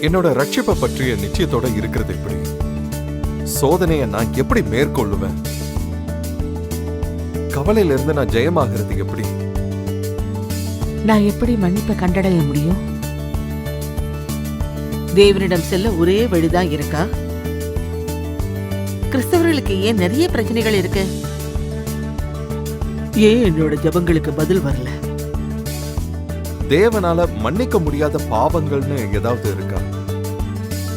என்னோட ரட்சிப்பை பற்றிய நிச்சயத்தோட இருக்கிறது எப்படி? சோதனையை நான் எப்படி மேற்கொள்ளுவேன்? கவலையிலிருந்து நான் ஜெயமாகிறது எப்படி? நான் எப்படி மன்னிப்பை கண்டடைய முடியும்? தேவனிடம் செல்ல ஒரே வழிதான் இருக்கா? கிறிஸ்தவர்களுக்கு ஏன் நிறைய பிரச்சனைகள் இருக்கு? ஏன் என்னோட ஜபங்களுக்கு பதில் வரல? தேவனால மன்னிக்க முடியாத பாவங்கள்னு ஏதாவது இருக்கா?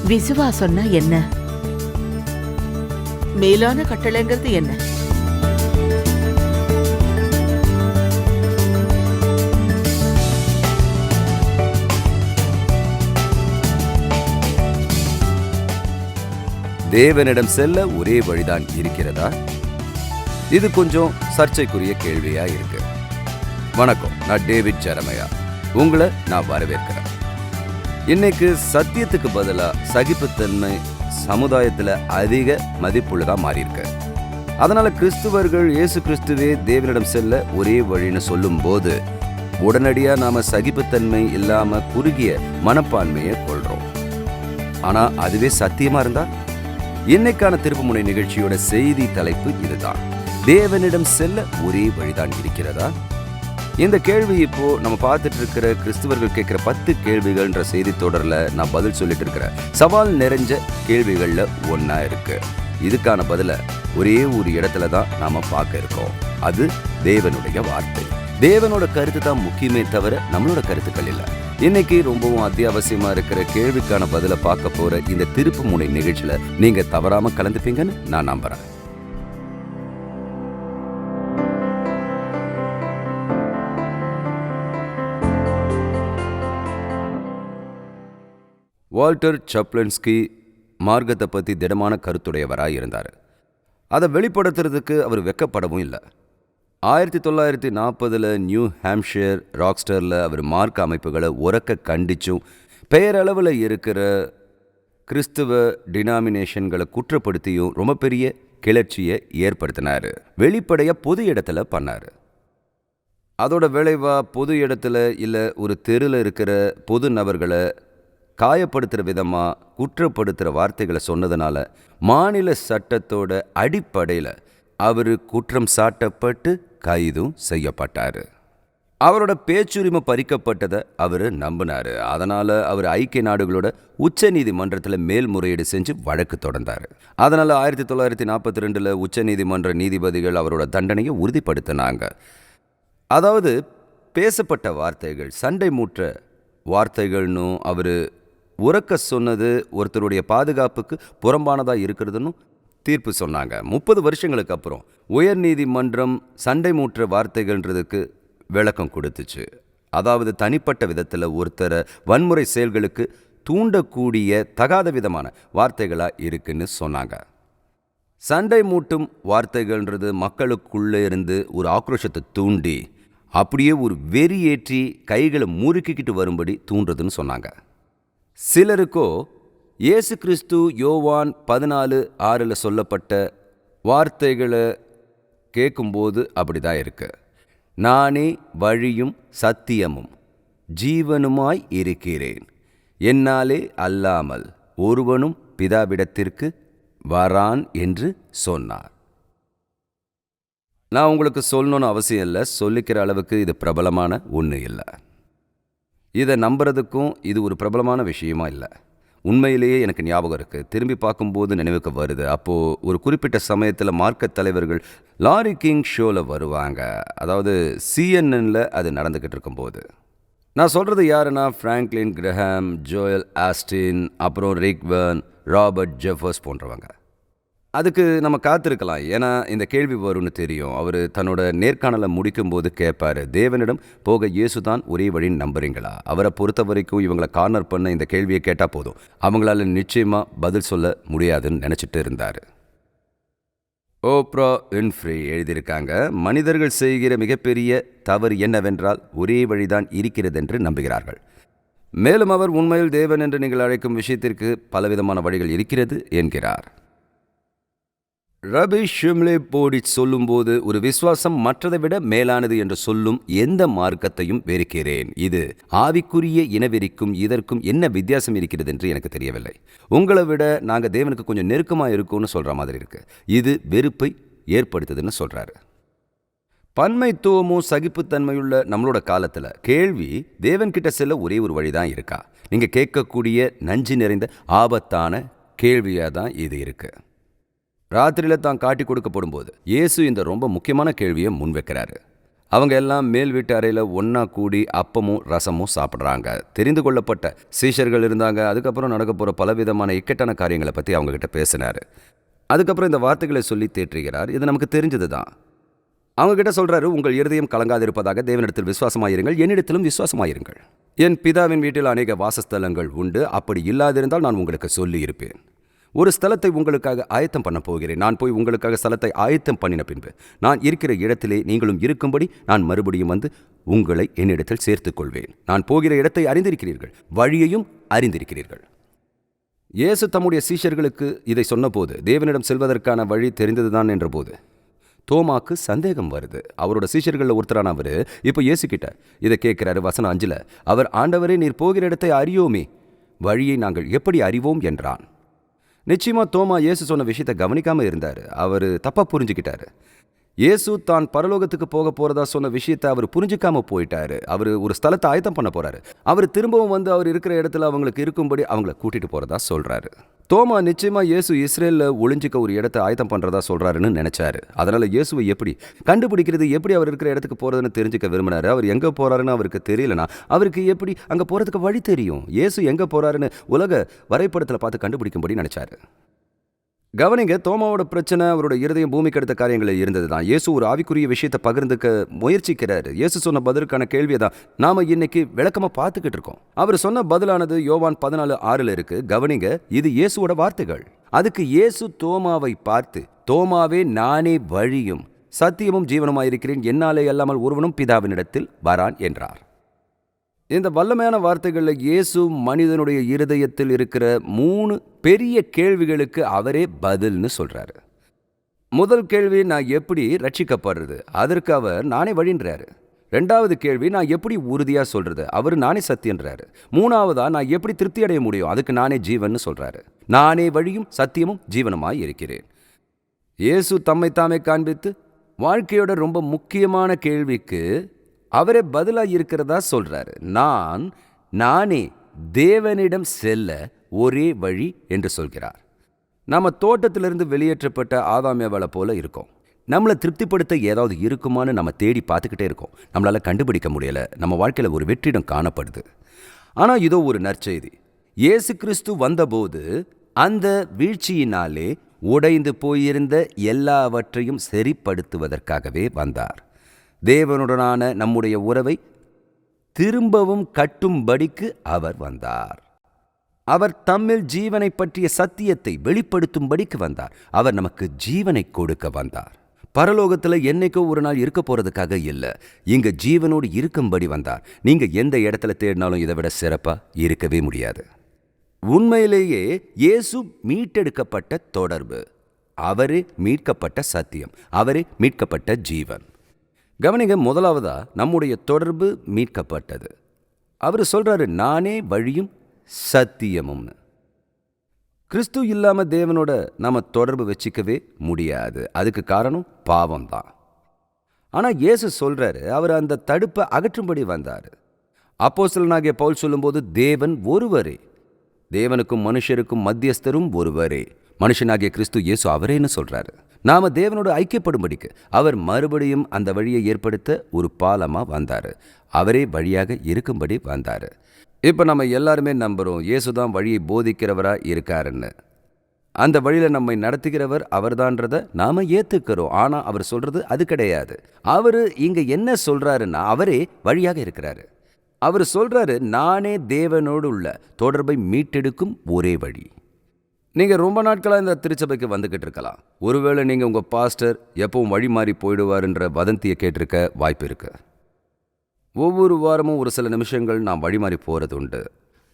விசுவாசம்னா என்ன? மேலான கட்டளைங்கிறது என்ன? தேவனிடம் செல்ல ஒரே வழிதான் இருக்கிறதா? இது கொஞ்சம் சர்ச்சைக்குரிய கேள்வியா இருக்கு. வணக்கம் நான் டேவிட் ஜெரமையா. உங்களை நான் வரவேற்கிறேன். இன்னைக்கு சத்தியத்துக்கு பதிலா சகிப்புத்தன்மை சமுதாயத்துல அதிக மதிப்புள்ளதா மாறியிருக்கு. அதனால கிறிஸ்துவர்கள் இயேசு கிறிஸ்துவே தேவனிடம் செல்ல ஒரே வழின்னு சொல்லும்போது உடனடியா நாம சகிப்புத்தன்மை இல்லாம குறுகிய மனப்பான்மையை கொள்றோம். ஆனா அதுவே சத்தியமா இருந்தா? இன்னைக்கான திருப்புமுனை நிகழ்ச்சியோட செய்தி தலைப்பு இதுதான். தேவனிடம் செல்ல ஒரே வழிதான் இருக்கிறதா? இந்த கேள்வி இப்போ நம்ம பார்த்துட்டு இருக்கிற கிறிஸ்துவர்கள் கேட்கிற பத்து கேள்விகள்ன்ற செய்தி தொடர்ல நான் பதில் சொல்லிட்டு இருக்கிறேன் சவால் நிறைஞ்ச கேள்விகள்ல ஒன்றா இருக்கு. இதுக்கான பதிலை ஒரே ஒரு இடத்துல தான் நாம பார்க்க இருக்கோம். அது தேவனுடைய வார்த்தை. தேவனோட கருத்து தான் முக்கியமே தவிர நம்மளோட கருத்துக்கள் இல்லை. இன்னைக்கு ரொம்பவும் அத்தியாவசியமா இருக்கிற கேள்விக்கான பதில பார்க்க போற இந்த திருப்பு முனை நிகழ்ச்சியில நீங்க தவறாம கலந்துப்பீங்கன்னு நான் நம்புறேன். வால்டர் சப்ளன்ஸ்கி மார்க்கத்தை பற்றி திடமான கருத்துடையவராக இருந்தார். அதை வெளிப்படுத்துறதுக்கு அவர் வெக்கப்படவும் இல்லை. ஆயிரத்தி தொள்ளாயிரத்தி நாற்பதில் நியூ ஹாம்ஷியர் ராக்ஸ்டரில் அவர் மார்க் அமைப்புகளை உறக்க கண்டிச்சும் பெயரளவில் இருக்கிற கிறிஸ்துவ டினாமினேஷன்களை குற்றப்படுத்தியும் ரொம்ப பெரிய கிளர்ச்சியை ஏற்படுத்தினார். வெளிப்படையாக பொது இடத்துல பண்ணார். அதோட விளைவா பொது இடத்துல இல்லை ஒரு தெருவில் இருக்கிற பொது நபர்களை காயப்படுத்துகிற விதமாக குற்றப்படுத்துகிற வார்த்தைகளை சொன்னதுனால மாநில சட்டத்தோட அடிப்படையில் அவர் குற்றம் சாட்டப்பட்டு கைதும் செய்யப்பட்டார். அவரோட பேச்சுரிமை பறிக்கப்பட்டதை அவர் நம்பினார். அதனால் அவர் ஐக்கிய நாடுகளோட உச்ச நீதிமன்றத்தில் மேல்முறையீடு செஞ்சு வழக்கு தொடர்ந்தார். அதனால் ஆயிரத்தி தொள்ளாயிரத்தி நாற்பத்தி ரெண்டில் உச்ச நீதிமன்ற நீதிபதிகள் அவரோட தண்டனையை உறுதிப்படுத்தினாங்க. அதாவது பேசப்பட்ட வார்த்தைகள் சண்டை மூற்ற வார்த்தைகள்னு அவர் உறக்க சொன்னது ஒருத்தருடைய பாதுகாப்புக்கு புறம்பானதாக இருக்கிறதுன்னு தீர்ப்பு சொன்னாங்க. முப்பது வருஷங்களுக்கு அப்புறம் உயர்நீதிமன்றம் சண்டை மூற்ற வார்த்தைகள்ன்றதுக்கு விளக்கம் கொடுத்துச்சு. அதாவது தனிப்பட்ட விதத்தில் ஒருத்தரை வன்முறை செயல்களுக்கு தூண்டக்கூடிய தகாத விதமான வார்த்தைகளாக இருக்குன்னு சொன்னாங்க. சண்டை மூட்டும் வார்த்தைகள்ன்றது மக்களுக்குள்ளே இருந்து ஒரு ஆக்ரோஷத்தை தூண்டி அப்படியே ஒரு வெறியேற்றி கைகளை முறுக்கிக்கிட்டு வரும்படி தூண்டுறதுன்னு சொன்னாங்க. சிலருக்கோ இயேசு கிறிஸ்து யோவான் பதினாலு ஆறில் சொல்லப்பட்ட வார்த்தைகளை கேட்கும்போது அப்படி தான் இருக்கு. நானே வழியும் சத்தியமும் ஜீவனுமாய் இருக்கிறேன். என்னாலே அல்லாமல் ஒருவனும் பிதாவிடத்திற்கு வரான் என்று சொன்னார். நான் உங்களுக்கு சொல்லணும்னு அவசியம் இல்லை. சொல்லிக்கிற அளவுக்கு இது பிரபலமான ஒன்று இல்லை. இதை நம்புறதுக்கும் இது ஒரு பிரபலமான விஷயமா இல்லை. உண்மையிலேயே எனக்கு ஞாபகம் இருக்குது திரும்பி பார்க்கும்போது நினைவுக்கு வருது. அப்போது ஒரு குறிப்பிட்ட சமயத்தில் மார்க்கெட் தலைவர்கள் லாரி கிங் ஷோவில் வருவாங்க. அதாவது சிஎன்என்ல அது நடந்துக்கிட்டு இருக்கும்போது. நான் சொல்கிறது யாருன்னா ஃப்ராங்க்லின் கிரஹாம் ஜோயல் ஆஸ்டின் அப்புறம் ரிக்வர்ன் ராபர்ட் ஜெஃபர்ஸ் போன்றவங்க. அதுக்கு நம்ம காத்திருக்கலாம். ஏன்னா இந்த கேள்வி வரும்னு தெரியும். அவர் தன்னோட நேர்காணலை முடிக்கும்போது கேட்பார் தேவனிடம் போக இயேசுதான் ஒரே வழின்னு நம்புறீங்களா? அவரை பொறுத்த வரைக்கும் இவங்களை கார்னர் பண்ண இந்த கேள்வியை கேட்டால் போதும். அவங்களால நிச்சயமாக பதில் சொல்ல முடியாதுன்னு நினச்சிட்டு இருந்தார். ஓப்ரா வின்ஃப்ரீ எழுதியிருக்காங்க மனிதர்கள் செய்கிற மிகப்பெரிய தவறு என்னவென்றால் ஒரே வழிதான் இருக்கிறதென்று நம்புகிறார்கள். மேலும் அவர் உண்மையில் தேவன் என்று நீங்கள் அழைக்கும் விஷயத்திற்கு பலவிதமான வழிகள் இருக்கிறது என்கிறார். ரபி ஷிம்லே போடி சொல்லும்போது ஒரு விசுவாசம் மற்றதை விட மேலானது என்று சொல்லும் எந்த மார்க்கத்தையும் வெறுக்கிறேன். இது ஆவிக்குரிய இனவெறிக்கும் இதற்கும் என்ன வித்தியாசம் இருக்கிறது என்று எனக்கு தெரியவில்லை. உங்களை விட நாங்கள் தேவனுக்கு கொஞ்சம் நெருக்கமாக இருக்கோம்னு சொல்கிற மாதிரி இருக்கு. இது வெறுப்பை ஏற்படுத்துதுன்னு சொல்கிறாரு பன்மைத்துவமும் சகிப்புத்தன்மையுள்ள நம்மளோட காலத்தில் கேள்வி தேவன்கிட்ட செல்ல ஒரே ஒரு வழி தான் இருக்கா? நீங்கள் கேட்கக்கூடிய நஞ்சு நிறைந்த ஆபத்தான கேள்வியாக தான் இது இருக்கு. ராத்திரியில் தான் காட்டி கொடுக்கப்படும் போது இயேசு இந்த ரொம்ப முக்கியமான கேள்வியை முன்வைக்கிறாரு. அவங்க எல்லாம் மேல் வீட்டு அறையில் ஒன்றா கூடி அப்பமும் ரசமும் சாப்பிட்றாங்க. தெரிந்து கொள்ளப்பட்ட சீஷர்கள் இருந்தாங்க. அதுக்கப்புறம் நடக்க போகிற பலவிதமான இக்கட்டான காரியங்களை பற்றி அவங்கக்கிட்ட பேசினார். அதுக்கப்புறம் இந்த வார்த்தைகளை சொல்லி தேற்றுகிறார். இது நமக்கு தெரிஞ்சது தான் அவங்க சொல்கிறாரு சொல்றாரு உங்கள் இருதயம் கலங்காதிருப்பதாக தேவனிடத்தில் விசுவாசமாயிருங்கள். என்னிடத்திலும் விசுவாசமாயிருங்கள். என் பிதாவின் வீட்டில் அநேக வாசஸ்தலங்கள் உண்டு. அப்படி இல்லாதிருந்தால் நான் உங்களுக்கு சொல்லி இருப்பேன் ஒரு ஸ்தலத்தை உங்களுக்காக ஆயத்தம் பண்ண போகிறேன். நான் போய் உங்களுக்காக ஸ்தலத்தை ஆயத்தம் பண்ணின பின்பு நான் இருக்கிற இடத்திலே நீங்களும் இருக்கும்படி நான் மறுபடியும் வந்து உங்களை என்னிடத்தில் சேர்த்துக் கொள்வேன் நான் போகிற இடத்தை அறிந்திருக்கிறீர்கள் வழியையும் அறிந்திருக்கிறீர்கள். இயேசு தம்முடைய சீஷர்களுக்கு இதை சொன்னபோது தேவனிடம் செல்வதற்கான வழி தெரிந்ததுதான் என்றபோது தோமாக்கு சந்தேகம் வருது. அவரோட சீஷர்களில் ஒருத்தரான அவர் இப்போ இயேசு கிட்ட இதை கேட்கிறாரு வசனம் அஞ்சில் அவர் ஆண்டவரே நீர் போகிற இடத்தை அறியோமே வழியை நாங்கள் எப்படி அறிவோம்? என்றான். நிச்சயமா தோமா இயேசு சொன்ன விஷயத்தை கவனிக்காமல் இருந்தார். அவர் தப்பாக புரிஞ்சுக்கிட்டாரு. இயேசு தான் பரலோகத்துக்கு போக போறதா சொன்ன விஷயத்தை அவர் புரிஞ்சுக்காம போயிட்டாரு. அவர் ஒரு ஸ்தலத்தை ஆயத்தம் பண்ண போறாரு. அவர் திரும்பவும் வந்து அவர் இருக்கிற இடத்துல அவங்களுக்கு இருக்கும்படி அவங்கள கூட்டிட்டு போறதா சொல்றாரு. தோமா நிச்சயமா இயேசு இஸ்ரேல்ல ஒளிஞ்சிக்க ஒரு இடத்தை ஆயத்தம் பண்றதா சொல்றாருன்னு நினைச்சாரு. அதனால இயேசுவை எப்படி கண்டுபிடிக்கிறது எப்படி அவர் இருக்கிற இடத்துக்கு போறதுன்னு தெரிஞ்சுக்க விரும்பினாரு. அவர் எங்க போறாருன்னு அவருக்கு தெரியலனா அவருக்கு எப்படி அங்க போறதுக்கு வழி தெரியும்? இயேசு எங்க போறாருன்னு உலக வரைபடத்துல பார்த்து கண்டுபிடிக்கும்படி நினைச்சாரு. கவனிங்க தோமாவோட பிரச்சனை அவரோட இருதயம் பூமிக்கு அடுத்த காரியங்களில் இருந்தது தான் இயேசு ஒரு ஆவிக்குரிய விஷயத்தை பகிர்ந்துக்க முயற்சிக்கிறாரு. இயேசு சொன்ன பதிலுக்கான கேள்வியை தான் நாம இன்னைக்கு விளக்கமா பார்த்துக்கிட்டு இருக்கோம். அவர் சொன்ன பதிலானது யோவான் பதினாலு ஆறுல இருக்கு. கவனிங்க இது இயேசுவோட வார்த்தைகள். அதுக்கு இயேசு தோமாவை பார்த்து தோமாவே நானே வழியும் சத்தியமும் ஜீவனுமாயிருக்கிறேன். என்னாலே அல்லாமல் ஒருவனும் பிதாவினிடத்தில் வரான் என்றார். இந்த வல்லமையான வார்த்தைகளில் இயேசு மனிதனுடைய இருதயத்தில் இருக்கிற மூணு பெரிய கேள்விகளுக்கு அவரே பதில்னு சொல்றாரு. முதல் கேள்வி நான் எப்படி ரட்சிக்கப்படுறது? அதற்கு அவர் நானே வழின்றாரு. ரெண்டாவது கேள்வி நான் எப்படி உறுதியாக சொல்றது? அவர் நானே சத்தியன்றாரு. மூணாவதா நான் எப்படி திருப்தி அடைய முடியும்? அதுக்கு நானே ஜீவன்னு சொல்றாரு. நானே வழியும் சத்தியமும் ஜீவனமாய் இருக்கிறேன். இயேசு தம்மை தாமே காண்பித்து வாழ்க்கையோட ரொம்ப முக்கியமான கேள்விக்கு அவரே பதிலாக இருக்கிறதா சொல்றாரு. நான் நானே தேவனிடம் செல்ல ஒரே வழி என்று சொல்கிறார். நம்ம தோட்டத்திலிருந்து வெளியேற்றப்பட்ட ஆதாமியாவளை போல இருக்கோம். நம்மளை திருப்திப்படுத்த ஏதாவது இருக்குமான்னு நம்ம தேடி பார்த்துக்கிட்டே இருக்கோம். நம்மளால் கண்டுபிடிக்க முடியலை. நம்ம வாழ்க்கையில் ஒரு வெற்றிடம் காணப்படுது. ஆனால் இதோ ஒரு நற்செய்தி. இயேசு கிறிஸ்து வந்தபோது அந்த வீழ்ச்சியினாலே உடைந்து போயிருந்த எல்லாவற்றையும் சரிப்படுத்துவதற்காகவே வந்தார். தேவனுடனான நம்முடைய உறவை திரும்பவும் கட்டும்படிக்கு அவர் வந்தார். அவர் தம்மில் ஜீவனை பற்றிய சத்தியத்தை வெளிப்படுத்தும்படிக்கு வந்தார். அவர் நமக்கு ஜீவனை கொடுக்க வந்தார். பரலோகத்துல என்னைக்கோ ஒரு நாள் இருக்க போறதுக்காக இல்ல. இங்க ஜீவனோடு இருக்கும்படி வந்தார். நீங்க எந்த இடத்துல தேடினாலும் இதை விட சிறப்பா இருக்கவே முடியாது. உண்மையிலேயே இயேசு மீட்டெடுக்கப்பட்ட தொடர்பு. அவரே மீட்கப்பட்ட சத்தியம். அவரே மீட்கப்பட்ட ஜீவன். கவனிங்க முதலாவதா நம்முடைய தொடர்பு மீட்கப்பட்டது. அவர் சொல்றாரு நானே வழியும் சத்தியமும்னு. கிறிஸ்து இல்லாம தேவனோட நாம தொடர்பு வச்சுக்கவே முடியாது. அதுக்கு காரணம் பாவம் தான் ஆனா இயேசு சொல்றாரு அவர் அந்த தடுப்பை அகற்றும்படி வந்தார். அப்போஸ்தலனாகிய பவுல் சொல்லும்போது தேவன் ஒருவரே தேவனுக்கும் மனுஷருக்கும் மத்தியஸ்தரும் ஒருவரே. மனுஷனாகிய கிறிஸ்து இயேசு அவரேன்னு சொல்கிறாரு நாம் தேவனோடு ஐக்கியப்படும்படிக்கு அவர் மறுபடியும் அந்த வழியை ஏற்படுத்த ஒரு பாலமாக வந்தார். அவரே வழியாக இருக்கும்படி வந்தார். இப்போ நம்ம எல்லாருமே நம்புகிறோம் இயேசு தான் வழியை போதிக்கிறவராக இருக்காருன்னு. அந்த வழியில் நம்மை நடத்துகிறவர் அவர்தான்றதை நாம ஏற்றுக்கிறோம் ஆனால் அவர் சொல்கிறது அது கிடையாது. அவர் இங்கே என்ன சொல்கிறாருன்னா அவரே வழியாக இருக்கிறாரு. அவர் சொல்கிறாரு நானே தேவனோடு உள்ள தொடர்பை மீட்டெடுக்கும் ஒரே வழி. நீங்கள் ரொம்ப நாட்களாக இந்த திருச்சபைக்கு வந்துக்கிட்டு இருக்கலாம். ஒருவேளை நீங்கள் உங்கள் பாஸ்டர் எப்பவும் வழி மாறி போயிடுவாருன்ற வதந்தியை கேட்டிருக்க வாய்ப்பு இருக்கு. ஒவ்வொரு வாரமும் ஒரு சில நிமிஷங்கள் நான் வழி மாறி போகிறது உண்டு.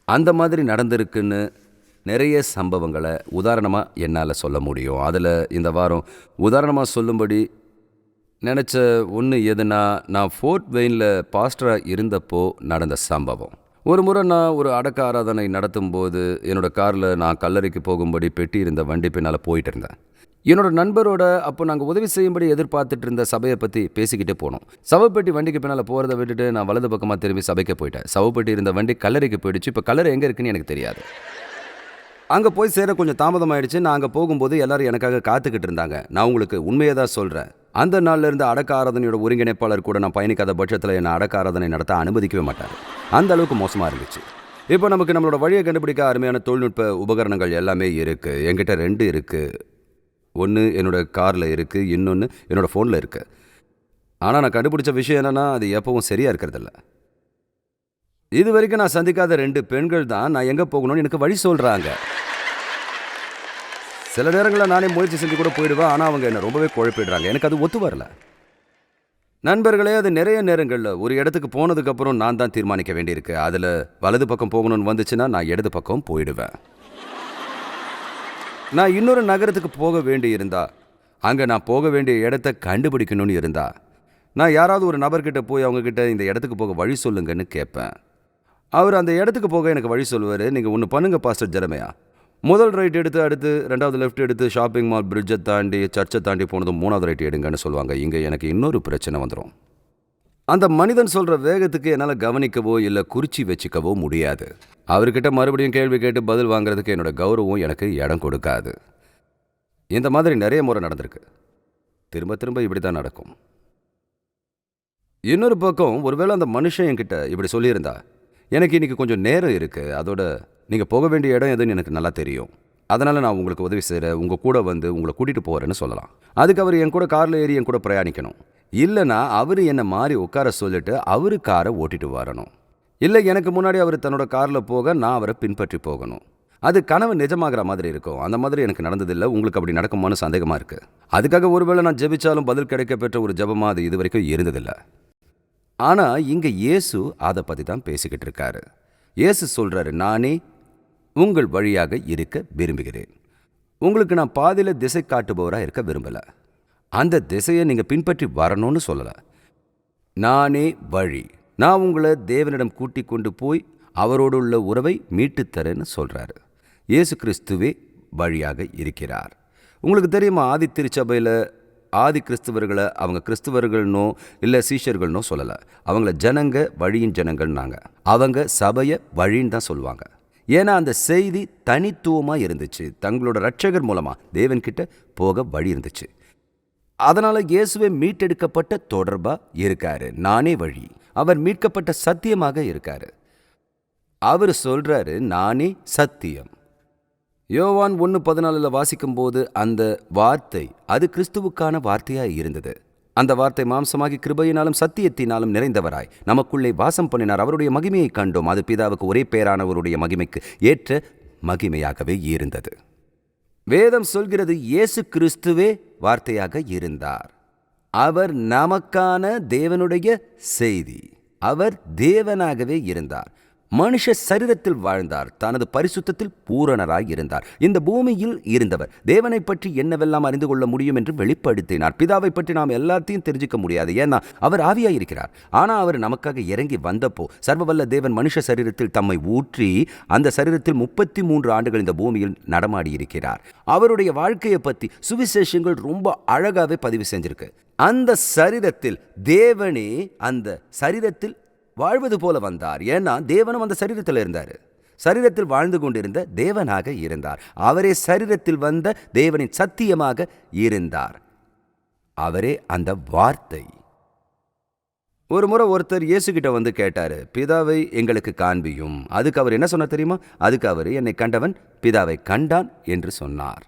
அந்த மாதிரி நடந்திருக்குன்னு நிறைய சம்பவங்களை உதாரணமாக என்னால் சொல்ல முடியும். அதில் இந்த வாரம் உதாரணமாக சொல்லும்படி நினச்ச ஒன்று எதுனா நான் ஃபோர்ட் வெயினில் பாஸ்டராக இருந்தப்போ நடந்த சம்பவம். ஒரு முறை நான் ஒரு அடக்க ஆராதனை நடத்தும் போது என்னோட காரில் நான் கல்லறைக்கு போகும்படி பெட்டி இருந்த வண்டி பின்னால் போயிட்டு இருந்தேன். என்னோட நண்பரோட அப்போ நாங்கள் உதவி செய்யும்படி எதிர்பார்த்துட்டு இருந்த சபையை பற்றி பேசிக்கிட்டே போனோம். சவப்பெட்டி வண்டிக்கு பின்னால் போகிறத விட்டுட்டு நான் வலது பக்கமாக திரும்பி சபைக்கு போயிட்டேன். சவப்பெட்டி இருந்த வண்டி கல்லறைக்கு போயிடுச்சு. இப்போ கல்லறை எங்கே இருக்குன்னு எனக்கு தெரியாது. அங்கே போய் சேர கொஞ்சம் தாமதமாயிடுச்சு. நான் அங்கே போகும்போது எல்லோரும் எனக்காக காத்துக்கிட்டு இருந்தாங்க. நான் உங்களுக்கு உண்மையை தான் சொல்கிறேன் அந்த நாள்லேருந்து அடக்க ஆராதனையோட ஒருங்கிணைப்பாளர் கூட நான் பயணிக்காத பட்சத்தில் என்னை அடக்க ஆராதனை நடத்த அனுமதிக்கவே மாட்டார். அந்த அளவுக்கு மோசமாக இருந்துச்சு. இப்போ நமக்கு நம்மளோட வழியை கண்டுபிடிக்க அருமையான தொழில்நுட்ப உபகரணங்கள் எல்லாமே இருக்குது என்கிட்ட ரெண்டு இருக்குது ஒன்று என்னோட காரில் இருக்குது இன்னொன்று என்னோடய ஃபோனில் இருக்குது ஆனால் நான் கண்டுபிடிச்ச விஷயம் என்னென்னா அது எப்பவும் சரியாக இருக்கிறதில்ல. இது வரைக்கும் நான் சந்திக்காத ரெண்டு பெண்கள் தான் நான் எங்கே போகணும்னு எனக்கு வழி சொல்கிறாங்க சில நேரங்களில் நானே முயற்சி செஞ்சு கூட போயிடுவேன். ஆனால் அவங்க என்னை ரொம்பவே குழப்பிடுறாங்க. எனக்கு அது ஒத்து வரல. நண்பர்களே அது நிறைய நேரங்களில் ஒரு இடத்துக்கு போனதுக்கப்புறம் நான் தான் தீர்மானிக்க வேண்டியிருக்கு. அதில் வலது பக்கம் போகணும்னு வந்துச்சுன்னா நான் இடது பக்கம் போயிடுவேன். நான் இன்னொரு நகரத்துக்கு போக வேண்டி இருந்தா அங்கே நான் போக வேண்டிய இடத்த கண்டுபிடிக்கணும்னு இருந்தா நான் யாராவது ஒரு நபர்கிட்ட போய் அவங்கக்கிட்ட இந்த இடத்துக்கு போக வழி சொல்லுங்கன்னு கேட்பேன். அவர் அந்த இடத்துக்கு போக எனக்கு வழி சொல்லுவார். நீங்கள் ஒன்று பண்ணுங்க பாஸ்டர் ஜெரமையா. முதல் ரைட் எடுத்து அடுத்து ரெண்டாவது லெஃப்ட் எடுத்து ஷாப்பிங் மால் பிரிட்ஜை தாண்டி சர்ச்சை தாண்டி போனதும் மூணாவது ரைட் எடுங்கன்னு சொல்லுவாங்க. இங்கே எனக்கு இன்னொரு பிரச்சனை வந்துடும் அந்த மனிதன் சொல்கிற வேகத்துக்கு என்னால் கவனிக்கவோ இல்லை குறிச்சி வச்சுக்கவோ முடியாது. அவர்கிட்ட மறுபடியும் கேள்வி கேட்டு பதில் வாங்குறதுக்கு என்னோட கௌரவம் எனக்கு இடம் கொடுக்காது. இந்த மாதிரி நிறைய முறை நடந்திருக்கு. திரும்ப திரும்ப இப்படி தான் நடக்கும். இன்னொரு பக்கம் ஒருவேளை அந்த மனுஷன் என்கிட்ட இப்படி சொல்லியிருந்தா எனக்கு இன்றைக்கி கொஞ்சம் நேரம் இருக்குது அதோட நீங்கள் போக வேண்டிய இடம் எதுன்னு எனக்கு நல்லா தெரியும். அதனால் நான் உங்களுக்கு உதவி செய்கிறேன் உங்கள் கூட வந்து உங்களை கூட்டிகிட்டு போகிறேன்னு சொல்லலாம். அதுக்கு அவர் என் கூட காரில் ஏறி என் கூட பிரயாணிக்கணும். இல்லைனா அவர் என்னை மாறி உட்கார சொல்லிட்டு அவர் காரை ஓட்டிட்டு வரணும். இல்லை எனக்கு முன்னாடி அவர் தன்னோட காரில் போக நான் அவரை பின்பற்றி போகணும். அது கனவு நிஜமாகிற மாதிரி இருக்கும். அந்த மாதிரி எனக்கு நடந்ததில்லை. உங்களுக்கு அப்படி நடக்குமான்னு சந்தேகமாக இருக்குது அதுக்காக ஒருவேளை நான் ஜெபிச்சாலும் பதில் கிடைக்க பெற்ற ஒரு ஜபமாக அது இது வரைக்கும் இருந்ததில்லை. ஆனால் இங்கே இயேசு அதை பற்றி தான் பேசிக்கிட்டு இருக்காரு. இயேசு சொல்கிறாரு நானே உங்கள் வழியாக இருக்க விரும்புகிறேன். உங்களுக்கு நான் பாதியில் திசை காட்டுபவராக இருக்க விரும்பலை. அந்த திசையை நீங்கள் பின்பற்றி வரணும்னு சொல்லலை. நானே வழி. நான் உங்களை தேவனிடம் கூட்டிக் கொண்டு போய் அவரோடு உள்ள உறவை மீட்டுத் தரேன்னு சொல்கிறாரு இயேசு கிறிஸ்துவே வழியாக இருக்கிறார். உங்களுக்கு தெரியுமா ஆதி திருச்சபையில் ஆதி கிறிஸ்துவர்களை அவங்க கிறிஸ்துவர்கள்னோ இல்லை சீஷர்கள்னோ சொல்லலை. அவங்கள ஜனங்க வழியின் ஜனங்கள்னாங்க அவங்க சபையை வழின்னு தான் சொல்லுவாங்க. ஏன்னா அந்த செய்தி தனித்துவமாக இருந்துச்சு. தங்களோட ரட்சகர் மூலமாக தேவன்கிட்ட போக வழி இருந்துச்சு. அதனால இயேசுவே மீட்டெடுக்கப்பட்ட தொடர்பா இருக்காரு. நானே வழி. அவர் மீட்கப்பட்ட சத்தியமாக இருக்காரு. அவர் சொல்றாரு நானே சத்தியம். யோவான் ஒன்று பதினாலில் வாசிக்கும்போது அந்த வார்த்தை அது கிறிஸ்துவுக்கான வார்த்தையாய் இருந்தது. அந்த வார்த்தை மாம்சமாகி கிருபையினாலும் சத்தியத்தினாலும் நிறைந்தவராய். நமக்குள்ளே வாசம் பண்ணினார். அவருடைய மகிமையை கண்டோம். அது பிதாவுக்கு ஒரே பேரானவருடைய மகிமைக்கு ஏற்ற மகிமையாகவே இருந்தது. வேதம் சொல்கிறது இயேசு கிறிஸ்துவே வார்த்தையாக இருந்தார். அவர் நமக்கான தேவனுடைய செய்தி. அவர் தேவனாகவே இருந்தார். மனுஷ சரீரத்தில் வாழ்ந்தார். தனது பரிசுத்தத்தில் பூரணராய் இருந்தார். இந்த பூமியில் இருந்தவர். தேவனை பற்றி என்னவெல்லாம் அறிந்து கொள்ள முடியும் என்று வெளிப்படுத்தினார். பிதாவை பற்றி நாம் எல்லாத்தையும் தெரிஞ்சுக்க முடியாது. ஏன்னா அவர் ஆவியாய் இருக்கிறார் ஆனால் அவர் நமக்காக இறங்கி வந்தப்போ சர்வவல்ல தேவன் மனுஷ சரீரத்தில் தம்மை ஊற்றி அந்த சரீரத்தில் முப்பத்தி மூன்று ஆண்டுகள் இந்த பூமியில் நடமாடி இருக்கிறார் அவருடைய வாழ்க்கையை பற்றி சுவிசேஷங்கள் ரொம்ப அழகாவே பதிவு செஞ்சிருக்கு. அந்த சரீரத்தில் தேவனே அந்த சரீரத்தில் வாழ்வது போல வந்தார். ஏன்னா தேவனும் அந்த சரீரத்தில் இருந்தார். சரீரத்தில் வாழ்ந்து கொண்டிருந்த தேவனாக இருந்தார். அவரே சரீரத்தில் வந்த தேவனின் சத்தியமாக இருந்தார். அவரே அந்த வார்த்தை. ஒரு முறை ஒருத்தர் இயேசுகிட்ட வந்து கேட்டாரு பிதாவை எங்களுக்கு காண்பியும். அதுக்கு அவர் என்ன சொன்னார் தெரியுமா? அதுக்கு அவர் என்னை கண்டவன் பிதாவை கண்டான் என்று சொன்னார்.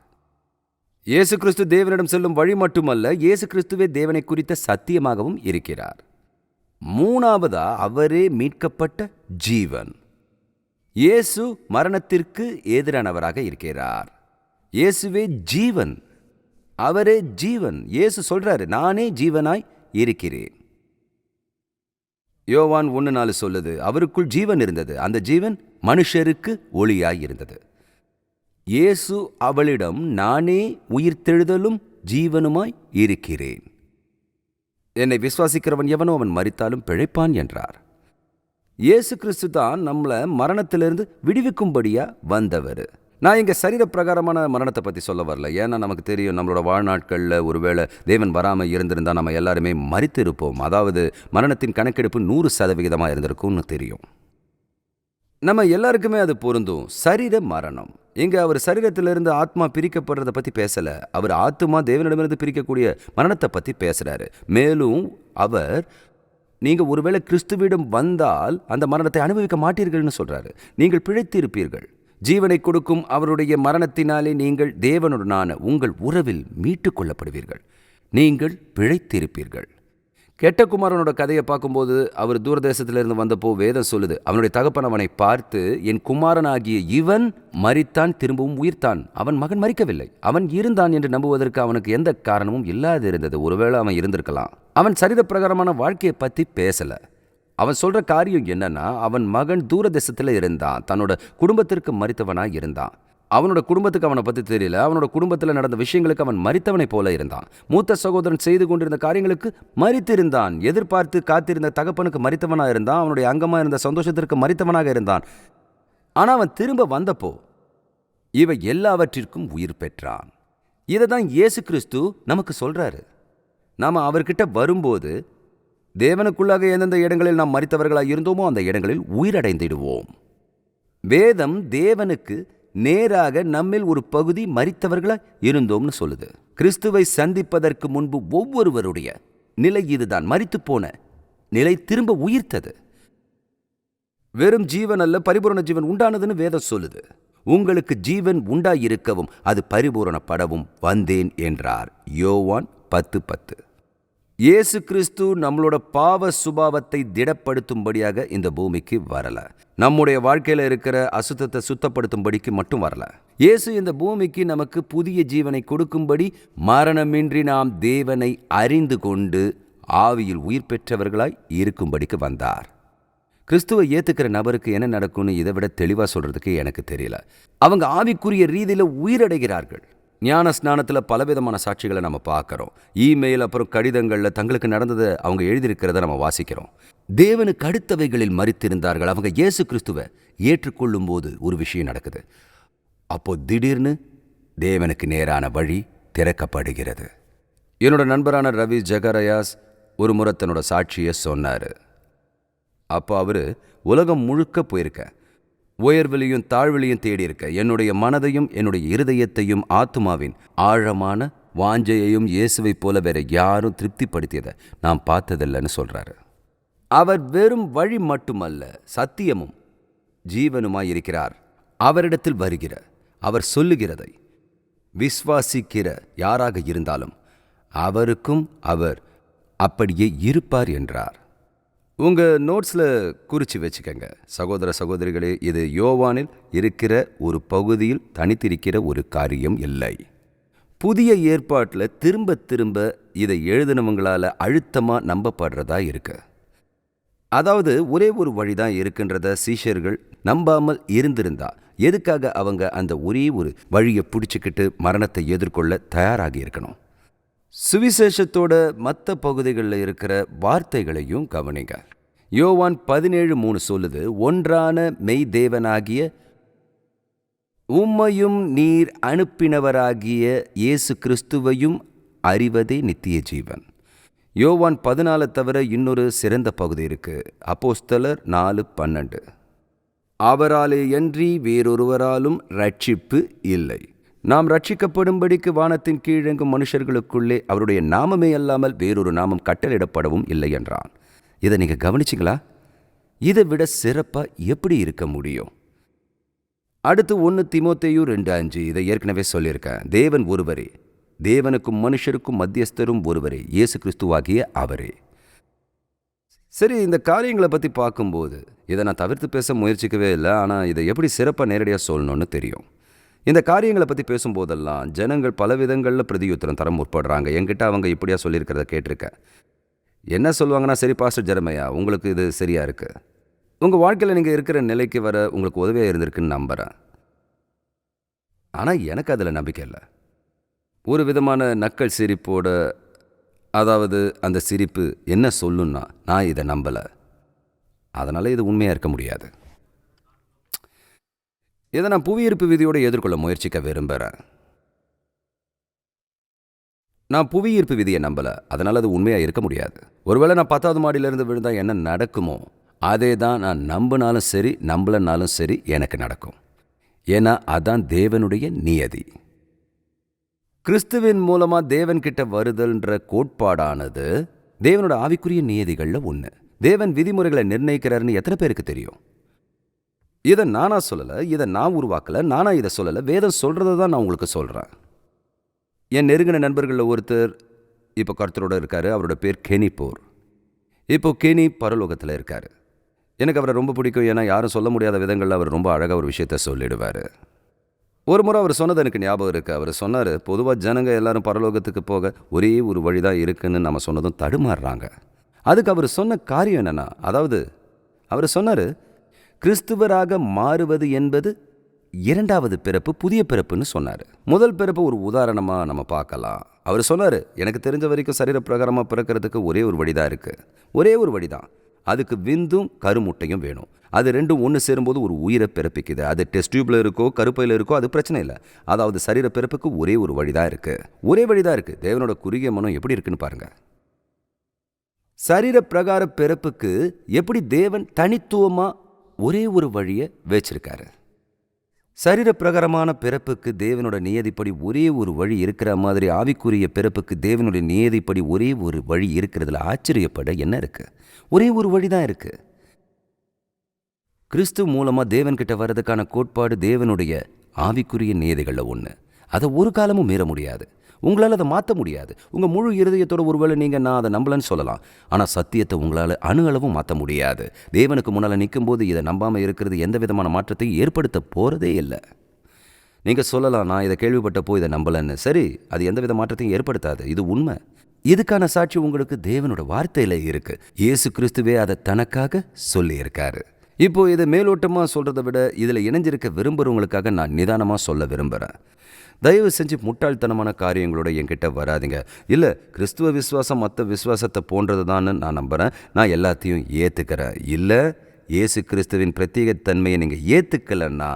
இயேசு கிறிஸ்து தேவனிடம் செல்லும் வழி மட்டுமல்ல இயேசு கிறிஸ்துவே தேவனை குறித்த சத்தியமாகவும் இருக்கிறார். மூணாவதா அவரே மீட்கப்பட்ட ஜீவன். இயேசு மரணத்திற்கு எதிரானவராக இருக்கிறார். இயேசுவே ஜீவன். அவரே ஜீவன். இயேசு சொல்றாரு நானே ஜீவனாய் இருக்கிறேன். யோவான் ஒன்று நாலு சொல்லுது அவருக்குள் ஜீவன் இருந்தது. அந்த ஜீவன் மனுஷருக்கு ஒளியாய் இருந்தது. இயேசு அவளிடம் நானே உயிர்த்தெழுதலும் ஜீவனுமாய் இருக்கிறேன். என்னை விசுவாசிக்கிறவன் எவனோ அவன் மறித்தாலும் பிழைப்பான் என்றார். இயேசு கிறிஸ்து தான் நம்மளை மரணத்திலிருந்து விடுவிக்கும்படியாக வந்தவர். நான் இங்கே சரீர பிரகாரமான மரணத்தை பற்றி சொல்ல வரல. ஏன்னா நமக்கு தெரியும் நம்மளோட வாழ்நாட்களில் ஒருவேளை தேவன் வராமல் இருந்திருந்தால் நம்ம எல்லாருமே மறித்து இருப்போம் அதாவது மரணத்தின் கணக்கெடுப்பு நூறு சதவிகிதமாக இருந்திருக்கும்னு தெரியும். நம்ம எல்லாருக்குமே அது பொருந்தும். சரீர மரணம். இங்க அவர் சரீரத்திலிருந்து ஆத்மா பிரிக்கப்படுறத பத்தி பேசல. அவர் ஆத்மா தேவனிடமிருந்து பிரிக்கக்கூடிய மரணத்தை பத்தி பேசுறாரு. மேலும் அவர் நீங்க ஒருவேளை கிறிஸ்துவிடம் வந்தால் அந்த மரணத்தை அனுபவிக்க மாட்டீர்கள்னு சொல்றாரு. நீங்கள் பிழைத்திருப்பீர்கள். ஜீவனை கொடுக்கும் அவருடைய மரணத்தினாலே நீங்கள் தேவனுடனான உங்கள் உறவில் மீட்டுக் கொள்ளப்படுவீர்கள். நீங்கள் பிழைத்திருப்பீர்கள். கெட்டகுமாரனோட கதையை பார்க்கும்போது அவர் தூரதேசத்திலிருந்து வந்தப்போ வேதம் சொல்லுது. அவனுடைய தகப்பன் அவனை பார்த்து என் குமாரனாகிய இவன் மறித்தான் திரும்பவும் உயிர்த்தான். அவன் மகன் மறிக்கவில்லை அவன் இருந்தான் என்று நம்புவதற்கு அவனுக்கு எந்த காரணமும் இல்லாது இருந்தது. ஒருவேளை அவன் இருந்திருக்கலாம். அவன் சரித பிரகாரமான வாழ்க்கையை பற்றி பேசல. அவன் சொல்ற காரியம் என்னன்னா அவன் மகன் தூரதேசத்தில் இருந்தான். தன்னோட குடும்பத்திற்கு மறித்தவனாக இருந்தான். அவனோட குடும்பத்துக்கு அவனை பற்றி தெரியல. அவனோட குடும்பத்தில் நடந்த விஷயங்களுக்கு அவன் மறித்தவனை போல இருந்தான். மூத்த சகோதரன் செய்து கொண்டிருந்த காரியங்களுக்கு மறித்திருந்தான். எதிர்பார்த்து காத்திருந்த தகப்பனுக்கு மறித்தவனாக இருந்தான். அவனுடைய அங்கமாக இருந்த சந்தோஷத்திற்கு மறித்தவனாக இருந்தான். ஆனால் அவன் திரும்ப வந்தப்போ இவை எல்லாவற்றிற்கும் உயிர் பெற்றான். இதை தான் இயேசு கிறிஸ்து நமக்கு சொல்கிறாரு நாம் அவர்கிட்ட வரும்போது தேவனுக்குள்ளாக எந்தெந்த இடங்களில் நாம் மறித்தவர்களாக இருந்தோமோ அந்த இடங்களில் உயிரடைந்திடுவோம் வேதம் தேவனுக்கு நேராக நம்மில் ஒரு பகுதி மறித்தவர்களாக இருந்தோம்னு சொல்லுது. கிறிஸ்துவை சந்திப்பதற்கு முன்பு ஒவ்வொருவருடைய நிலை இதுதான். மறித்து போன நிலை திரும்ப உயிர்த்தது. வெறும் ஜீவன் அல்ல பரிபூரண ஜீவன் உண்டானதுன்னு வேதம் சொல்லுது. உங்களுக்கு ஜீவன் உண்டாயிருக்கவும் அது பரிபூரணப்படவும் வந்தேன் என்றார். யோவான் பத்து பத்து. இயேசு கிறிஸ்து நம்மளோட பாவ சுபாவத்தை திடப்படுத்தும்படியாக இந்த பூமிக்கு வரல. நம்முடைய வாழ்க்கையில இருக்கிற அசுத்தத்தை சுத்தப்படுத்தும்படிக்கு மட்டும் வரல. இயேசு இந்த பூமிக்கு நமக்கு புதிய ஜீவனை கொடுக்கும்படி மரணமின்றி நாம் தேவனை அறிந்து கொண்டு ஆவியில் உயிர் பெற்றவர்களாய் இருக்கும்படிக்கு வந்தார். கிறிஸ்துவை ஏத்துக்கிற நபருக்கு என்ன நடக்கும்னு இதை விட தெளிவாக சொல்றதுக்கு எனக்கு தெரியல. அவங்க ஆவிக்குரிய ரீதியில உயிரடைகிறார்கள். ஞான ஸ்நானத்தில் பலவிதமான சாட்சிகளை நம்ம பார்க்குறோம். இமெயில் அப்புறம் கடிதங்களில் தங்களுக்கு நடந்ததை அவங்க எழுதியிருக்கிறத நம்ம வாசிக்கிறோம். தேவனுக்கு அடுத்தவைகளில் மறித்திருந்தார்கள் அவங்க இயேசு கிறிஸ்துவை ஏற்றுக்கொள்ளும் போது ஒரு விஷயம் நடக்குது. அப்போ திடீர்னு தேவனுக்கு நேரான வழி திறக்கப்படுகிறது. என்னோட நண்பரான ரவி ஜெகரயாஸ் ஒரு முறை தன்னோட சாட்சியை சொன்னார். அப்போ அவர் உலகம் முழுக்க போயிருக்க. உயர்விலையும் தாழ்விலையும் தேடி இருக்க. என்னுடைய மனதையும் என்னுடைய இருதயத்தையும் ஆத்துமாவின் ஆழமான வாஞ்சையையும் இயேசுவைப் போல வேற யாரும் திருப்திப்படுத்தியதை நான் பார்த்ததில்லைன்னு சொல்கிறாரு அவர் வெறும் வழி மட்டுமல்ல சத்தியமும் ஜீவனுமாயிருக்கிறார். அவரிடத்தில் வருகிற அவர் சொல்லுகிறதை விஸ்வாசிக்கிற யாராக இருந்தாலும் அவருக்கும் அவர் அப்படியே இருப்பார் என்றார். உங்க நோட்ஸ்ல குறிச்சு வச்சுக்கங்க. சகோதர சகோதரிகளே இது யோவானில் இருக்கிற ஒரு பகுதியில் தனித்திருக்கிற ஒரு காரியம் இல்லை. புதிய ஏற்பாட்டில் திரும்ப திரும்ப இதை எழுதினவங்களால அழுத்தமா நம்பப்படுறதா இருக்குது அதாவது ஒரே ஒரு வழிதான் இருக்கின்றத சீஷர்கள் நம்பாமல் இருந்திருந்தா எதுக்காக அவங்க அந்த ஒரே ஒரு வழியை பிடிச்சிக்கிட்டு மரணத்தை எதிர்கொள்ள தயாராகி இருக்கணும்? சுவிசேஷத்தோட மற்ற பகுதிகளில் இருக்கிற வார்த்தைகளையும் கவனிங்க. யோவான் பதினேழு மூணு சொல்லுது ஒன்றான மெய் தேவனாகிய உம்மையும் நீர் அனுப்பினவராகிய இயேசு கிறிஸ்துவையும் அறிவதே நித்திய ஜீவன். யோவான் பதினாலை தவிர இன்னொரு சிறந்த பகுதி இருக்கு. அப்போஸ்தலர் நாலு பன்னெண்டு. அவராலே அன்றி வேறொருவராலும் ரட்சிப்பு இல்லை. நாம் ரட்சிக்கப்படும்படிக்கு வானத்தின் கீழெங்கும் மனுஷர்களுக்குள்ளே அவருடைய நாமமே அல்லாமல் வேறொரு நாமம் கட்டளிடப்படவும் இல்லை என்றான். இதை நீங்க கவனிச்சிங்களா? இதை விட சிறப்பா எப்படி இருக்க முடியும்? அடுத்து ஒன்று திமோத்தையும் ரெண்டு அஞ்சு இதை ஏற்கனவே சொல்லியிருக்கேன். தேவன் ஒருவரே. தேவனுக்கும் மனுஷருக்கும் மத்தியஸ்தரும் ஒருவரே இயேசு கிறிஸ்துவாகிய அவரே. சரி இந்த காரியங்களை பற்றி பார்க்கும்போது இதை நான் தவிர்த்து பேச முயற்சிக்கவே இல்லை ஆனால் இதை எப்படி சிறப்பாக நேரடியாக சொல்லணும்னு தெரியும். இந்த காரியங்களை பற்றி பேசும்போதெல்லாம் ஜனங்கள் பல விதங்களில் பிரதியுத்தரம் தர முற்படுறாங்க. என்கிட்ட அவங்க இப்படியா சொல்லியிருக்கிறத கேட்டிருக்கேன் என்ன சொல்லுவாங்கன்னா சரி பாஸ்டர் ஜெரமையா உங்களுக்கு இது சரியாக இருக்குது உங்கள் வாழ்க்கையில் நீங்கள் இருக்கிற நிலைக்கு வர உங்களுக்கு உதவியாக இருந்திருக்குன்னு நம்புகிறேன் ஆனால் எனக்கு அதில் நம்பிக்கை இல்லை. ஒரு விதமான நக்கல் சிரிப்போட அதாவது அந்த சிரிப்பு என்ன சொல்லுன்னா நான் இதை நம்பலை. அதனால் இது உண்மையாக இருக்க முடியாது. இதை நான் புவியீர்ப்பு விதியோடு எதிர்கொள்ள முயற்சிக்க விரும்புகிறேன் நான் புவியீர்ப்பு விதியை நம்பலை அதனால் அது உண்மையாக இருக்க முடியாது. ஒருவேளை நான் பத்தாவது மாடியிலேருந்து விழுந்தால் என்ன நடக்குமோ அதே தான் நான் நம்பினாலும் சரி நம்பலனாலும் சரி எனக்கு நடக்கும். ஏன்னா அதான் தேவனுடைய நியதி. கிறிஸ்துவின் மூலமாக தேவன்கிட்ட வருதல்ன்ற கோட்பாடானது தேவனோட ஆவிக்குரிய நியதிகளில் ஒன்று தேவன் விதிமுறைகளை நிர்ணயிக்கிறாருன்னு எத்தனை பேருக்கு தெரியும்? இதை நானா சொல்லலை இதை நான் உருவாக்கலை நானா இதை சொல்லலை வேதம் சொல்கிறத தான் நான் உங்களுக்கு சொல்கிறேன் என் நெருங்கின நண்பர்களில் ஒருத்தர் இப்போ கருத்தரோடு இருக்கார் அவரோட பேர் கெனிப்போர். இப்போ கெனி பரலோகத்தில் இருக்கார். எனக்கு அவரை ரொம்ப பிடிக்கும் ஏன்னா யாரும் சொல்ல முடியாத விதங்களில் அவர் ரொம்ப அழகாக ஒரு விஷயத்த சொல்லிடுவார். ஒரு முறை அவர் சொன்னது எனக்கு ஞாபகம் இருக்குது அவர் சொன்னார் பொதுவாக ஜனங்க எல்லாரும் பரலோகத்துக்கு போக ஒரே ஒரு வழி தான் இருக்குன்னு நம்ம சொன்னதும் தடுமாறுறாங்க. அதுக்கு அவர் சொன்ன காரியம் என்னென்னா அதாவது அவர் சொன்னார் கிறிஸ்துவராக மாறுவது என்பது இரண்டாவது பிறப்பு புதிய பிறப்புன்னு சொன்னார். முதல் பிறப்பு ஒரு உதாரணமாக நம்ம பார்க்கலாம். அவர் சொன்னார் எனக்கு தெரிஞ்ச வரைக்கும் சரீர பிரகாரமாக பிறக்கிறதுக்கு ஒரே ஒரு வழி தான் இருக்குது ஒரே ஒரு வழி தான் அதுக்கு விந்தும் கருமுட்டையும் வேணும். அது ரெண்டும் ஒன்று சேரும்போது ஒரு உயிரை பிறப்பிக்குது. அது டெஸ்ட் டியூப்ல இருக்கோ கருப்பையில் இருக்கோ அது பிரச்சனை இல்லை. அதாவது சரீர பிறப்புக்கு ஒரே ஒரு வழி தான் இருக்குது ஒரே வழி தான் இருக்குது தேவனோட குறுகிய மனம் எப்படி இருக்குன்னு பாருங்கள் சரீர பிரகார பிறப்புக்கு எப்படி தேவன் தனித்துவமாக ஒரே ஒரு வழியை வச்சிருக்காரு? சரீரப்பிரகாரமான பிறப்புக்கு தேவனோட நியதிப்படி ஒரே ஒரு வழி இருக்கிற மாதிரி ஆவிக்குரிய பிறப்புக்கு தேவனுடைய நியதிப்படி ஒரே ஒரு வழி இருக்கிறதுல ஆச்சரியப்பட என்ன இருக்கு? ஒரே ஒரு வழி தான் இருக்கு. கிறிஸ்து மூலமா தேவன்கிட்ட வர்றதுக்கான கோட்பாடு தேவனுடைய ஆவிக்குரிய நியதிகளில் ஒன்று அதை ஒரு காலமும் மீற முடியாது. உங்களால் அதை மாற்ற முடியாது. உங்கள் முழு இருதயத்தோட ஒருவேளை நீங்கள் நான் அதை நம்பலன்னு சொல்லலாம். ஆனால் சத்தியத்தை உங்களால் அணு அளவும் மாற்ற முடியாது. தேவனுக்கு முன்னால் நிற்கும்போது இதை நம்பாமல் இருக்கிறது எந்த விதமான மாற்றத்தையும் ஏற்படுத்த போகிறதே இல்லை. நீங்கள் சொல்லலாம் நான் இதை கேள்விப்பட்டப்போ இதை நம்பலன்னு. சரி அது எந்த வித மாற்றத்தையும் ஏற்படுத்தாது. இது உண்மை. இதுக்கான சாட்சி உங்களுக்கு தேவனோட வார்த்தையில் இருக்கு. இயேசு கிறிஸ்துவே அதை தனக்காக சொல்லியிருக்காரு. இப்போ இதை மேலோட்டமாக சொல்கிறத விட இதில் இணைஞ்சிருக்க விரும்புகிறவங்களுக்காக நான் நிதானமாக சொல்ல விரும்புகிறேன் தயவு செஞ்சு முட்டாள்தனமான காரியங்களோட என்கிட்ட வராதீங்க. இல்லை கிறிஸ்துவ விசுவாசம் மற்ற விசுவாசத்தை போன்றது தான் நான் நம்புகிறேன் நான் எல்லாத்தையும் ஏற்றுக்கிறேன் இல்லை இயேசு கிறிஸ்துவின் பிரத்யேகத்தன்மையை நீங்கள் ஏற்றுக்கலைன்னா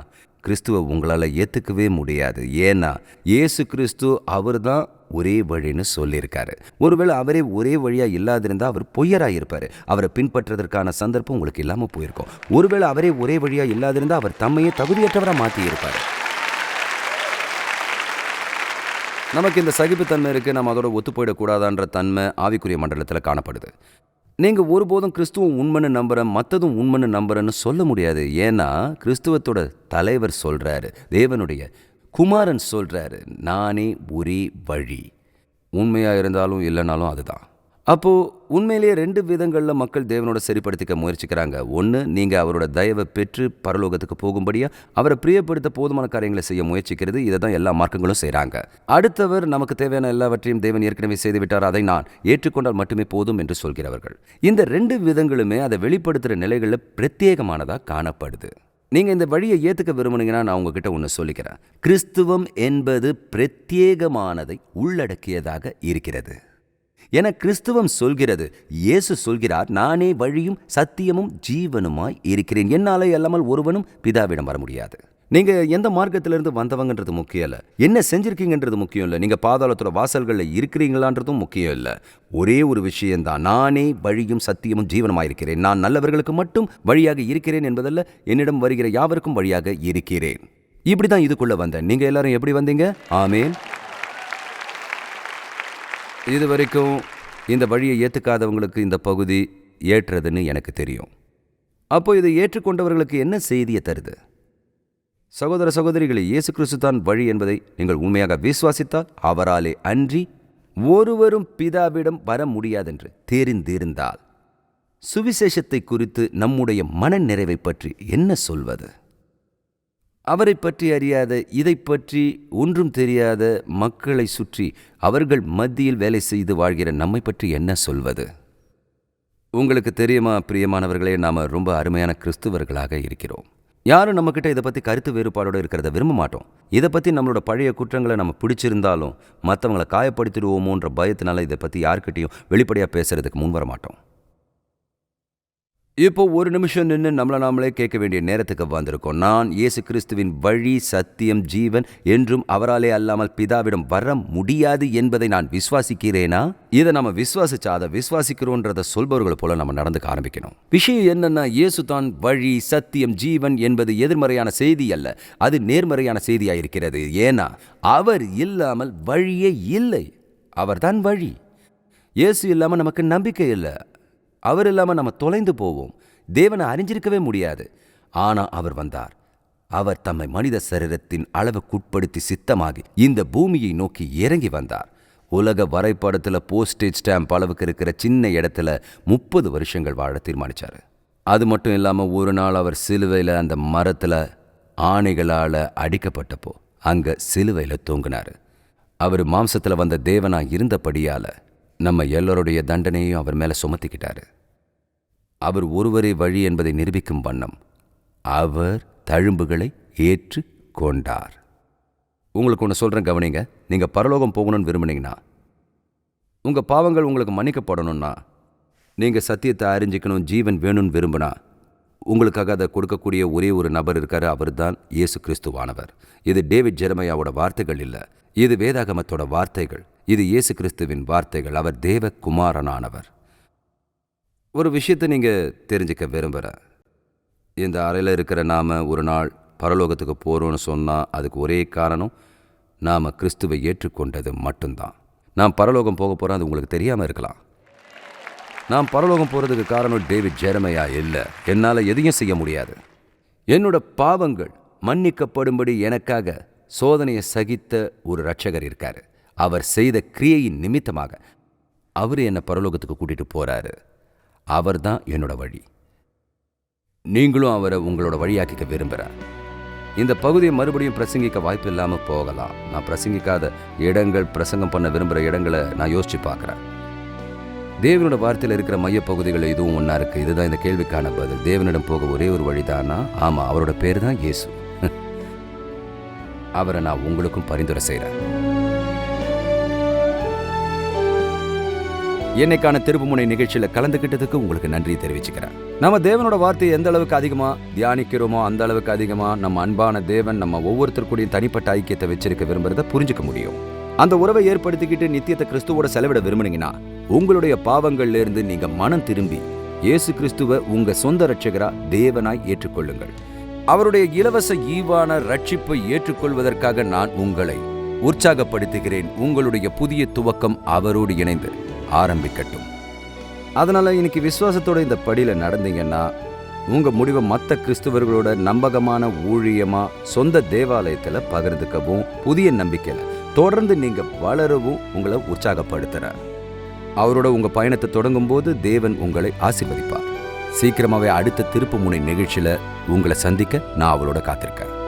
கிறிஸ்துவை உங்களால் ஏற்றுக்கவே முடியாது. ஏன்னா இயேசு கிறிஸ்து அவர் தான் ஒரே வழின்னு சொல்லியிருக்காரு. ஒருவேளை அவரே ஒரே வழியாக இல்லாதிருந்தால் அவர் பொய்யராக இருப்பார் அவரை பின்பற்றுறதற்கான சந்தர்ப்பம் உங்களுக்கு இல்லாமல் போயிருக்கும். ஒருவேளை அவரே ஒரே வழியாக இல்லாதிருந்தால் அவர் தம்மையே தகுதியற்றவராக மாற்றி இருப்பார் நமக்கு இந்த சகிப்புத்தன்மை இருக்குது நம்ம அதோட ஒத்து போயிடக்கூடாதான்ற தன்மை ஆவிக்குரிய மண்டலத்தில் காணப்படுது. நீங்கள் ஒருபோதும் கிறிஸ்துவம் உண்மைன்னு நம்புகிறேன் மற்றதும் உண்மைன்னு நம்புறேன்னு சொல்ல முடியாது. ஏன்னா கிறிஸ்துவத்தோட தலைவர் சொல்கிறாரு தேவனுடைய குமாரன் சொல்கிறாரு நானே ஒரே வழி. உண்மையாக இருந்தாலும் இல்லைனாலும் அதுதான். அப்போது உண்மையிலேயே ரெண்டு விதங்களில் மக்கள் தேவனோட சரிப்படுத்திக்க முயற்சிக்கிறாங்க. ஒன்று நீங்கள் அவரோட தயவை பெற்று பரலோகத்துக்கு போகும்படியாக அவரை பிரியப்படுத்த போதுமான காரியங்களை செய்ய முயற்சிக்கிறது. இதை தான் எல்லா மார்க்கங்களும் செய்கிறாங்க அடுத்தவர் நமக்கு தேவையான எல்லாவற்றையும் தேவன் ஏற்கனவே செய்துவிட்டார் அதை நான் ஏற்றுக்கொண்டால் மட்டுமே போதும் என்று சொல்கிறவர்கள். இந்த ரெண்டு விதங்களுமே அதை வெளிப்படுத்துகிற நிலைகளில் பிரத்யேகமானதாக காணப்படுது. நீங்கள் இந்த வழியை ஏற்றுக்க விரும்புனீங்கன்னா நான் உங்ககிட்ட ஒன்று சொல்லிக்கிறேன். கிறிஸ்துவம் என்பது பிரத்யேகமானதை உள்ளடக்கியதாக இருக்கிறது. என கிறிஸ்துவம் சொல்கிறது. இயேசு சொல்கிறார் நானே வழியும் சத்தியமும் ஜீவனுமாய் இருக்கிறேன். என்னாலே அல்லாமல் ஒருவனும் பிதாவிடம் வர முடியாது. நீங்க எந்த மார்க்கத்திலிருந்து வந்தவங்கன்றது முக்கியம் இல்லை. என்ன செஞ்சிருக்கீங்கன்றது முக்கியம் இல்லை. நீங்க பாதாளத்தோட வாசல்களில் இருக்கிறீங்களான்றதும் முக்கியம் இல்லை. ஒரே ஒரு விஷயம்தான். நானே வழியும் சத்தியமும் ஜீவனமாக இருக்கிறேன். நான் நல்லவர்களுக்கு மட்டும் வழியாக இருக்கிறேன் என்பதல்ல என்னிடம் வருகிற யாவருக்கும் வழியாக இருக்கிறேன். இப்படி தான் இதுக்குள்ள வந்தேன். நீங்க எல்லாரும் எப்படி வந்தீங்க? ஆமேன். இது வரைக்கும் இந்த வழியை ஏற்றுக்காதவங்களுக்கு இந்த பகுதி ஏற்றுறதுன்னு எனக்கு தெரியும். அப்போ இதை ஏற்றுக்கொண்டவர்களுக்கு என்ன செய்தியை தருது? சகோதர சகோதரிகளை இயேசு கிறிஸ்து தான் வழி என்பதை நீங்கள் உண்மையாக விசுவாசித்தால் அவராலே அன்றி ஒருவரும் பிதாவிடம் வர முடியாதென்று தெரிந்திருந்தால் சுவிசேஷத்தை குறித்து நம்முடைய மன நிறைவை பற்றி என்ன சொல்வது? அவரை பற்றி அறியாத இதை பற்றி ஒன்றும் தெரியாத மக்களை சுற்றி அவர்கள் மத்தியில் வேலை செய்து வாழ்கிற நம்மை பற்றி என்ன சொல்வது? உங்களுக்கு தெரியுமா பிரியமானவர்களே நாம் ரொம்ப அருமையான கிறிஸ்துவர்களாக இருக்கிறோம். யாரும் நம்மக்கிட்ட இதை பற்றி கருத்து வேறுபாடோடு இருக்கிறத விரும்ப மாட்டோம். இதை பற்றி நம்மளோட பழைய குற்றங்களை நம்ம பிடிச்சிருந்தாலும் மற்றவங்களை காயப்படுத்திடுவோமோன்ற பயத்தினால இதை பற்றி யார்கிட்டையும் வெளிப்படையாக பேசுகிறதுக்கு முன் வர மாட்டோம். இப்போ ஒரு நிமிஷம் நின்று நம்மளை நாமளே கேட்க வேண்டிய நேரத்துக்கு வந்திருக்கோம். நான் இயேசு கிறிஸ்துவின் வழி சத்தியம் ஜீவன் என்றும் அவராலே அல்லாமல் பிதாவிடம் வர முடியாது என்பதை நான் விசுவாசிக்கிறேனா? இதை நம்ம விசுவாசிச்சா அதை விசுவாசிக்கிறோன்றத சொல்பவர்களை போல நம்ம நடந்துக்க ஆரம்பிக்கணும். விஷயம் என்னன்னா இயேசு தான் வழி சத்தியம் ஜீவன் என்பது எதிர்மறையான செய்தி அல்ல. அது நேர்மறையான செய்தியாக இருக்கிறது. ஏன்னா அவர் இல்லாமல் வழியே இல்லை. அவர்தான் வழி. இயேசு இல்லாமல் நமக்கு நம்பிக்கை இல்லை. அவர் இல்லாமல் நம்ம தொலைந்து போவோம். தேவனை அறிஞ்சிருக்கவே முடியாது. ஆனால் அவர் வந்தார். அவர் தம்மை மனித சரீரத்தின் அளவுக்குட்படுத்தி சித்தமாகி இந்த பூமியை நோக்கி இறங்கி வந்தார். உலக வரைபடத்தில் போஸ்டேஜ் ஸ்டாம்ப் அளவுக்கு இருக்கிற சின்ன இடத்துல முப்பது வருஷங்கள் வாழ தீர்மானித்தார் அது மட்டும் இல்லாமல் ஒரு நாள் அவர் சிலுவையில் அந்த மரத்தில் ஆணைகளால் அடிக்கப்பட்டப்போ அங்கே சிலுவையில் தூங்கினார். அவர் மாம்சத்தில் வந்த தேவனா இருந்தபடியால நம்ம எல்லோருடைய தண்டனையும் அவர் மேலே சுமத்திக்கிட்டாரு. அவர் ஒருவரே வழி என்பதை நிரூபிக்கும் வண்ணம். அவர் தழும்புகளை ஏற்று கொண்டார். உங்களுக்கு ஒன்று சொல்கிறேன் கவனிங்க. நீங்கள் பரலோகம் போகணும்னு விரும்புனீங்கன்னா உங்கள் பாவங்கள் உங்களுக்கு மன்னிக்கப்படணும்னா நீங்கள் சத்தியத்தை அறிஞ்சிக்கணும் ஜீவன் வேணும்னு விரும்புனா உங்களுக்காக அதை கொடுக்கக்கூடிய ஒரே ஒரு நபர் இருக்கார் அவர் தான் இயேசு கிறிஸ்துவானவர். இது டேவிட் ஜெரமையாவோட வார்த்தைகள் இல்லை. இது வேதாகமத்தோட வார்த்தைகள். இது இயேசு கிறிஸ்துவின் வார்த்தைகள். அவர் தேவ குமாரனானவர் ஒரு விஷயத்தை நீங்கள் தெரிஞ்சுக்க விரும்புகிறேன் இந்த அறையில் இருக்கிற நாம் ஒரு நாள் பரலோகத்துக்கு போகிறோன்னு சொன்னால் அதுக்கு ஒரே காரணம் நாம் கிறிஸ்துவை ஏற்றுக்கொண்டது மட்டும்தான். நான் பரலோகம் போக போகிறேன் அது உங்களுக்கு தெரியாமல் இருக்கலாம். நான் பரலோகம் போகிறதுக்கு காரணம் டேவிட் ஜெரமையா இல்லை. என்னால் எதையும் செய்ய முடியாது. என்னோட பாவங்கள் மன்னிக்கப்படும்படி எனக்காக சோதனையை சகித்த ஒரு ரட்சகர் இருக்கார். அவர் செய்த கிரியையின் நிமித்தமாக அவர் என்னை பரலோகத்துக்கு கூட்டிகிட்டு போகிறாரு அவர் தான் என்னோட வழி. நீங்களும் அவரை உங்களோட வழியாக்கிக்க விரும்புகிறேன் இந்த பகுதியை மறுபடியும் பிரசங்கிக்க வாய்ப்பு இல்லாமல் போகலாம். நான் பிரசங்கிக்காத இடங்கள் பிரசங்கம் பண்ண விரும்புகிற இடங்களை நான் யோசிச்சு பார்க்குறேன் தேவனோட வார்த்தையில் இருக்கிற மையப்பகுதிகள் இதுவும் ஒன்றா இருக்குது இதுதான் இந்த கேள்விக்கான பதில். தேவனிடம் போக ஒரே ஒரு வழிதானா? ஆமாம் அவரோட பேர் தான் இயேசு. அவரை நான் உங்களுக்கும் பரிந்துரை செய்கிறேன் என்னைக்கான திருப்புமுனை நிகழ்ச்சியில் கலந்துக்கிட்டதுக்கு உங்களுக்கு நன்றி தெரிவிச்சுக்கிறேன். நம்ம தேவனோட வார்த்தையை எந்த அளவுக்கு அதிகமாக தியானிக்கிறோமோ அந்த அளவுக்கு அதிகமாக நம்ம அன்பான தேவன் நம்ம ஒவ்வொருத்தருக்குடையும் தனிப்பட்ட ஐக்கியத்தை வச்சிருக்க விரும்புறத புரிஞ்சுக்க முடியும். அந்த உறவை ஏற்படுத்திக்கிட்டு நித்தியத்தை கிறிஸ்துவோட செலவிட விரும்புனீங்கன்னா உங்களுடைய பாவங்கள்ல இருந்து நீங்க மனம் திரும்பி இயேசு கிறிஸ்துவ உங்க சொந்த ரட்சகரா தேவனாய் ஏற்றுக்கொள்ளுங்கள். அவருடைய இலவச ஈவான ரட்சிப்பை ஏற்றுக்கொள்வதற்காக நான் உங்களை உற்சாகப்படுத்துகிறேன். உங்களுடைய புதிய துவக்கம் அவரோடு இணைந்து. ஆரம்பிக்கட்டும். அதனால் இன்னைக்கு விசுவாசத்தோட இந்த படியில் நடந்தீங்கன்னா உங்கள் முடிவை மற்ற கிறிஸ்துவர்களோட நம்பகமான ஊழியமாக சொந்த தேவாலயத்தில் பகிர்ந்துக்கவும் புதிய நம்பிக்கையில் தொடர்ந்து நீங்கள் வளரவும் உங்களை உற்சாகப்படுத்துகிறார் அவரோட உங்கள் பயணத்தை தொடங்கும் போது தேவன் உங்களை ஆசீர்வதிப்பார். சீக்கிரமாகவே அடுத்த திருப்பு முனை நிகழ்ச்சியில் உங்களை சந்திக்க நான் அவரோட காத்திருக்கேன்.